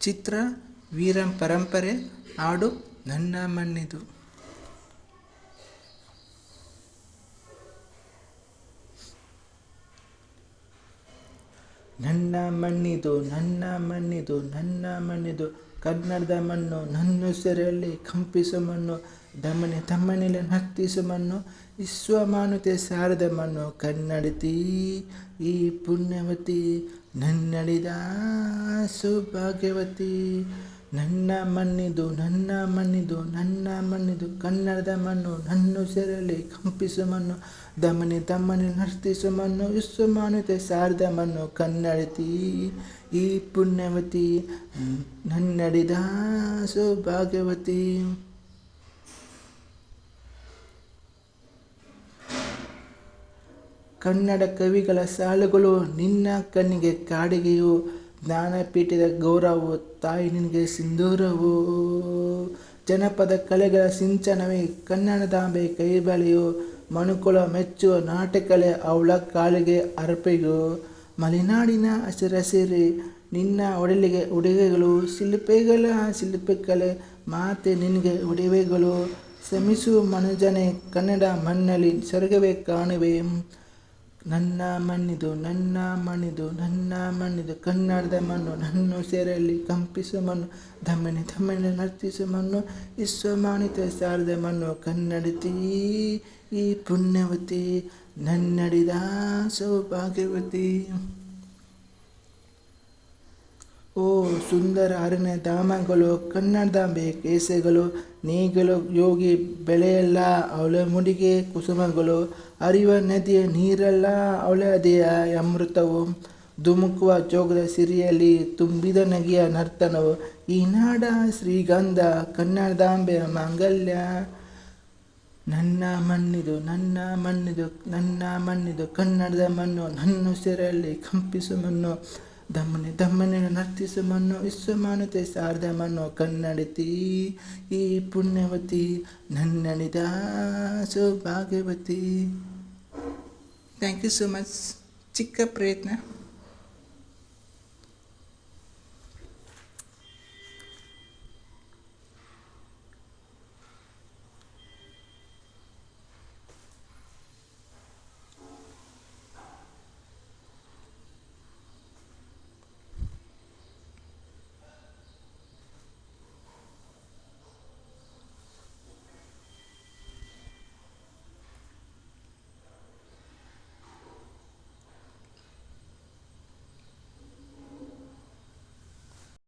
ಚಿತ್ರ ವೀರ ಪರಂಪರೆ ಹಾಡು ನನ್ನ ಮಣ್ಣಿದು ನನ್ನ ಮಣ್ಣಿದು ನನ್ನ ಮಣ್ಣಿದು ನನ್ನ ಮಣ್ಣಿದು, ಕನ್ನಡದ ಮಣ್ಣು, ನನ್ನ ಸೆರೆಯಲ್ಲಿ ಕಂಪಿಸು ಮಣ್ಣು, ದಮನೆ ತಮ್ಮನೆಯಲ್ಲಿ ನರ್ತಿಸು ಮಣ್ಣು ವಿಶ್ವಮಾನತೆ ಸಾರದ ಮಣ್ಣು, ಕನ್ನಡತಿ ಈ ಪುಣ್ಯವತಿ ನನ್ನಡಿದ ಸೌಭಾಗ್ಯವತಿ. ನನ್ನ ಮಣ್ಣಿದು ನನ್ನ ಮಣ್ಣಿದು ನನ್ನ ಮಣ್ಣಿದು ಕನ್ನಡದ ಮಣ್ಣು, ನನ್ನ ಸೆರಲಿ ಕಂಪಿಸು ಮಣ್ಣು, ದಮನಿ ತಮ್ಮನೆ ನರ್ತಿಸು ಮಣ್ಣು ವಿಶ್ವಮಾನುತೆ ಸಾರದ ಮಣ್ಣು, ಕನ್ನಡತಿ ಈ ಪುಣ್ಯವತಿ, ನನ್ನಡಿದ ಸೌಭಾಗ್ಯವತಿ. ಕನ್ನಡ ಕವಿಗಳ ಸಾಲುಗಳು ನಿನ್ನ ಕಣ್ಣಿಗೆ ಕಾಡಿಗೆಯು. ಜ್ಞಾನಪೀಠದ ಗೌರವವು, ತಾಯಿ ನಿನಗೆ ಸಿಂಧೂರವು. ಜನಪದ ಕಲೆಗಳ ಸಿಂಚನವೇ ಕನ್ನಡದಾಂಬೆ ಕೈಬಳೆಯು ಮಣುಕುಳ ಮೆಚ್ಚುವ ನಾಟಕಲೆ ಅವಳ ಕಾಲಿಗೆ ಅರ್ಪೆಯು ಮಲೆನಾಡಿನ ಹಸಿರಸಿರಿ ನಿನ್ನ ಒಡಲಿಗೆ ಉಡುಗೆಗಳು. ಶಿಲ್ಪಿಗಳ ಶಿಲ್ಪಕಲೆ, ಮಾತೆ ನಿನಗೆ ಉಡುವೆಗಳು ಶ್ರಮಿಸು ಮನುಜನೆ, ಕನ್ನಡ ಮಣ್ಣಲ್ಲಿ ಸ್ವರ್ಗವೇ ಕಾಣುವೆ. ನನ್ನ ಮಣ್ಣಿದು ನನ್ನ ಮಣ್ಣಿದು ನನ್ನ ಮಣ್ಣಿದು ಕನ್ನಡದ ಮಣ್ಣು, ನನ್ನ ಸೆರೆಯಲ್ಲಿ ಕಂಪಿಸು ಮಣ್ಣು, ಧಮನಿ ಧಮನಿ ನರ್ತಿಸು ಮಣ್ಣು ವಿಶ್ವಮಾನಿತ ಸಾರದ ಮಣ್ಣು, ಕನ್ನಡತಿ ಈ ಪುಣ್ಯವತಿ ನನ್ನಡಿದ ಸೌಭಾಗ್ಯವತಿ ಓ ಸುಂದರ ಅರಣ್ಯ ಧಾಮಗಳು ಕನ್ನಡದಾಂಬೆ ಕೇಸೆಗಳು ನೀಗಲು ಯೋಗಿ ಬೆಳೆಯಲ್ಲ ಅವಳ ಮುಡಿಗೆ ಕುಸುಮಗಳು ಹರಿಯುವ ನದಿಯ ನೀರೆಲ್ಲ ಅವಳದೆಯ ಅಮೃತವು, ಧುಮುಕುವ ಜೋಗದ ಸಿರಿಯಲ್ಲಿ ತುಂಬಿದ ನಗೆಯ ನರ್ತನವು ಈ ನಾಡ ಶ್ರೀಗಂಧ ಕನ್ನಡದಾಂಬೆಯ ಮಾಂಗಲ್ಯ. ನನ್ನ ಮಣ್ಣಿದು ನನ್ನ ಮಣ್ಣಿದು ನನ್ನ ಮಣ್ಣಿದು, ಕನ್ನಡದ ಮಣ್ಣು, ನನ್ನ ಸೆರೆಯಲ್ಲಿ ಕಂಪಿಸು ಮಣ್ಣು. ದಮ್ಮನೆ ದಮ್ಮನೆ ನರ್ತಿಸು ಮಣ್ಣು ವಿಶ್ವಮಾನತೆ ಸಾರದ ಮಣ್ಣು ಕನ್ನಡತಿ. ಈ ಪುಣ್ಯವತಿ ನನ್ನಡಿದ ಸೌಭಾಗ್ಯವತಿ. ಥ್ಯಾಂಕ್ ಯು ಸೊ ಮಚ್ ಚಿಕ್ಕ ಪ್ರಯತ್ನ.